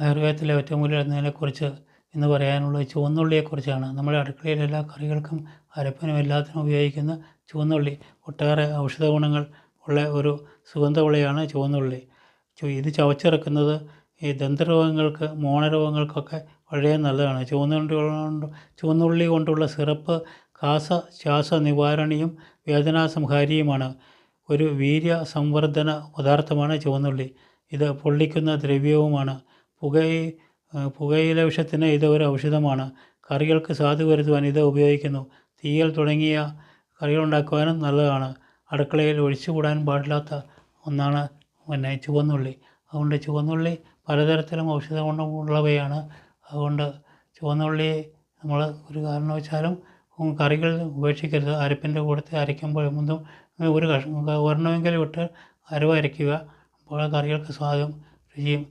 ആയുർവേദത്തിലെ ഒറ്റമൂലി എന്നതിനെക്കുറിച്ച് ഇന്ന് പറയാനുള്ളത് ചുവന്നുള്ളിയെക്കുറിച്ചാണ്. നമ്മുടെ അടുക്കളയിലെ എല്ലാ കറികൾക്കും അരപ്പിനും എല്ലാത്തിനും ഉപയോഗിക്കുന്ന ചുവന്നുള്ളി. ഒട്ടേറെ ഔഷധ ഗുണങ്ങൾ ഉള്ള ഒരു സുഗന്ധവിളയാണ് ചുവന്നുള്ളി. ഇത് ചവച്ചിറക്കുന്നത് ഈ ദന്തരോഗങ്ങൾക്ക് മോണരോഗങ്ങൾക്കൊക്കെ വളരെ നല്ലതാണ്. ചുവന്നുള്ളി കൊണ്ട് ചുവന്നുള്ളി കൊണ്ടുള്ള സിറപ്പ് കാസ ശ്വാസ നിവാരണിയും വേദനാസംഹാരിയുമാണ്. ഒരു വീര്യ സംവർദ്ധന പദാർത്ഥമാണ് ചുവന്നുള്ളി. ഇത് പൊള്ളിക്കുന്ന ദ്രവ്യവുമാണ്. പുകയി പുകയില വിഷത്തിന് ഇത് ഒരു ഔഷധമാണ്. കറികൾക്ക് സ്വാദ് വരുത്തുവാൻ ഇത് ഉപയോഗിക്കുന്നു. തീയൽ തുടങ്ങിയ കറികളുണ്ടാക്കുവാനും നല്ലതാണ്. അടുക്കളയിൽ ഒഴിച്ചുകൂടാൻ പാടില്ലാത്ത ഒന്നാണ് പിന്നെ ചുവന്നുള്ളി. അതുകൊണ്ട് ചുവന്നുള്ളി പലതരത്തിലും ഔഷധ ഗുണമുള്ളവയാണ് അതുകൊണ്ട് ചുവന്നുള്ളി നമ്മൾ ഒരു കാരണവശാലും കറികൾ ഉപേക്ഷിക്കരുത്. അരപ്പിന്റെ കൂടത്തിൽ അരയ്ക്കുമ്പോൾ ഒന്നും ഒരു കഷ്ണം ഒരെണ്ണമെങ്കിലും ഇട്ട് അരവ് അരയ്ക്കുക. അപ്പോൾ കറികൾക്ക് സ്വാദും രുചിയും